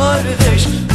kardeş